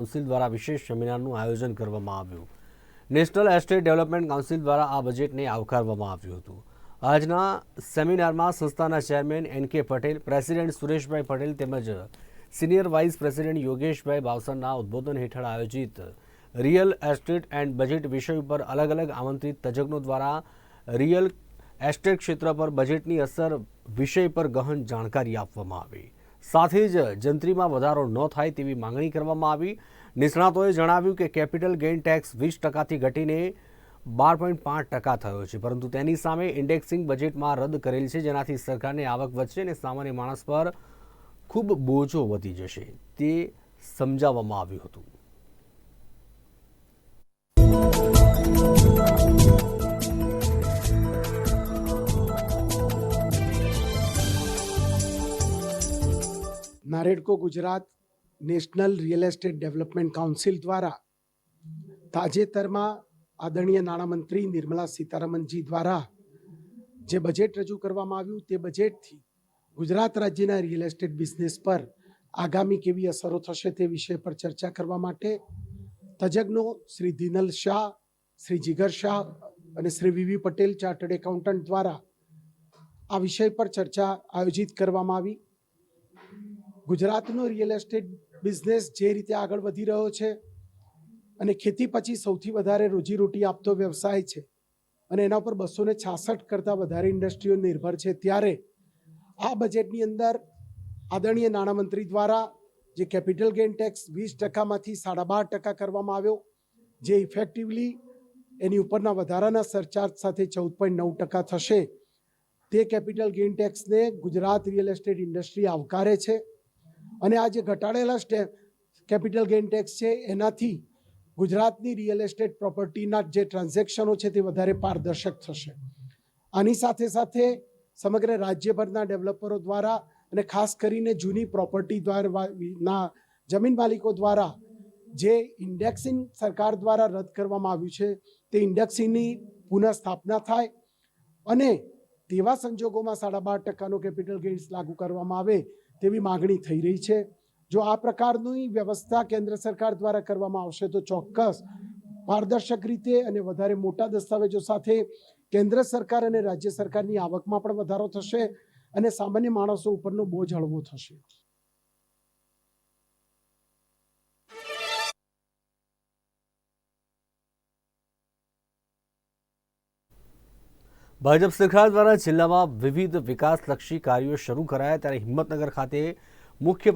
Council દ્વારા વિશેષ સેમિનારનું આયોજન કરવામાં આવ્યું. નેશનલ એસ્ટેટ ડેવલપમેન્ટ કાઉન્સિલ દ્વારા આ બજેટને આવકારવામાં આવ્યું હતું. આજના સેમિનારમાં સંસ્થાના ચેરમેન એન કે પટેલ, પ્રેસિડેન્ટ સુરેશભાઈ પટેલ તેમજ સિનિયર વાઇસ પ્રેસિડેન્ટ યોગેશભાઈ બાવસરના ઉદ્બોધન હેઠળ આયોજિત રિયલ એસ્ટેટ એન્ડ બજેટ વિષય ઉપર અલગ અલગ આમંત્રિત તજજ્ઞો દ્વારા રિયલ એસ્ટેટ ક્ષેત્ર પર બજેટની અસર વિષય પર ગહન જાણકારી આપવામાં આવી. સાથે જ જંત્રીમાં વધારો ન થાય તેવી માંગણી કરવામાં આવી. નિષ્ણાતોએ જણાવ્યું કે કેપિટલ ગેઇન ટેક્સ વીસ ટકાથી ઘટીને બાર પોઈન્ટ પાંચ ટકા થયો છે. પરંતુ તેની સામે ઇન્ડેક્સિંગ બજેટમાં રદ કરેલ છે, જેનાથી સરકારની આવક વધશે અને સામાન્ય માણસ પર ખૂબ બોજો વધી જશે. તે સમજાવવામાં આવ્યું હતું. NAREDCO Gujarat national real estate development council દ્વારા તાજેતરમાં આદરણીય નાણામંત્રી નિર્મલા સીતારામનજી દ્વારા જે બજેટ રજૂ કરવામાં આવ્યું તે બજેટથી ગુજરાત રાજ્યના રિયલ એસ્ટેટ બિઝનેસ પર આગામી કેવી અસરો થશે તે વિષય પર ચર્ચા કરવા માટે તજજ્ઞો શ્રી દિનલ શાહ, શ્રી જીગર શાહ અને Shri V V Patel chartered accountant દ્વારા આ વિષય પર ચર્ચા આયોજિત કરવામાં આવી. ગુજરાતનો રિયલ એસ્ટેટ બિઝનેસ જે રીતે આગળ વધી રહ્યો છે અને ખેતી પછી સૌથી વધારે રોજીરોટી આપતો વ્યવસાય છે અને એના પર બસો ને છાસઠ કરતાં વધારે ઇન્ડસ્ટ્રીઓ નિર્ભર છે. ત્યારે આ બજેટની અંદર આદરણીય નાણામંત્રી દ્વારા જે કેપિટલ ગેઇન ટેક્સ વીસ ટકામાંથી સાડા બાર ટકા કરવામાં આવ્યો, જે ઇફેક્ટિવલી એની ઉપરના વધારાના સરચાર્જ સાથે ચૌદ પોઈન્ટ નવ ટકા થશે. તે કેપિટલ ગેઇન ટેક્સને ગુજરાત રિયલ એસ્ટેટ ઇન્ડસ્ટ્રી આવકારે છે. અને આ જે ઘટાડેલા સ્ટેપ કેપિટલ ગેઇન ટેક્સ છે, એનાથી ગુજરાતની રિયલ એસ્ટેટ પ્રોપર્ટીના જે ટ્રાન્ઝેક્શનો છે તે વધારે પારદર્શક થશે. આની સાથે સાથે સમગ્ર રાજ્યભરના ડેવલપરો દ્વારા અને ખાસ કરીને જૂની પ્રોપર્ટી દ્વારા જમીન માલિકો દ્વારા જે ઇન્ડેક્સિંગ સરકાર દ્વારા રદ કરવામાં આવ્યું છે, તે ઇન્ડેક્સિંગની પુનઃસ્થાપના થાય અને તેવા સંજોગોમાં સાડા બાર ટકાનો કેપિટલ ગેઇન્સ લાગુ કરવામાં આવે તેવી માગણી થઈ રહી છે. જો આ પ્રકારની વ્યવસ્થા કેન્દ્ર સરકાર દ્વારા કરવામાં આવશે તો ચોક્કસ પારદર્શક રીતે અને વધારે મોટા દસ્તાવેજો સાથે કેન્દ્ર સરકાર અને રાજ્ય સરકારની આવકમાં પણ વધારો થશે અને સામાન્ય માણસો ઉપરનો બોજ હળવો થશે. ભાજપ સરકાર દ્વારા જિલ્લામાં વિવિધ વિકાસલક્ષી કાર્યો શરૂ કરાયા. ત્યારે હિંમતનગર ખાતે મુખ્ય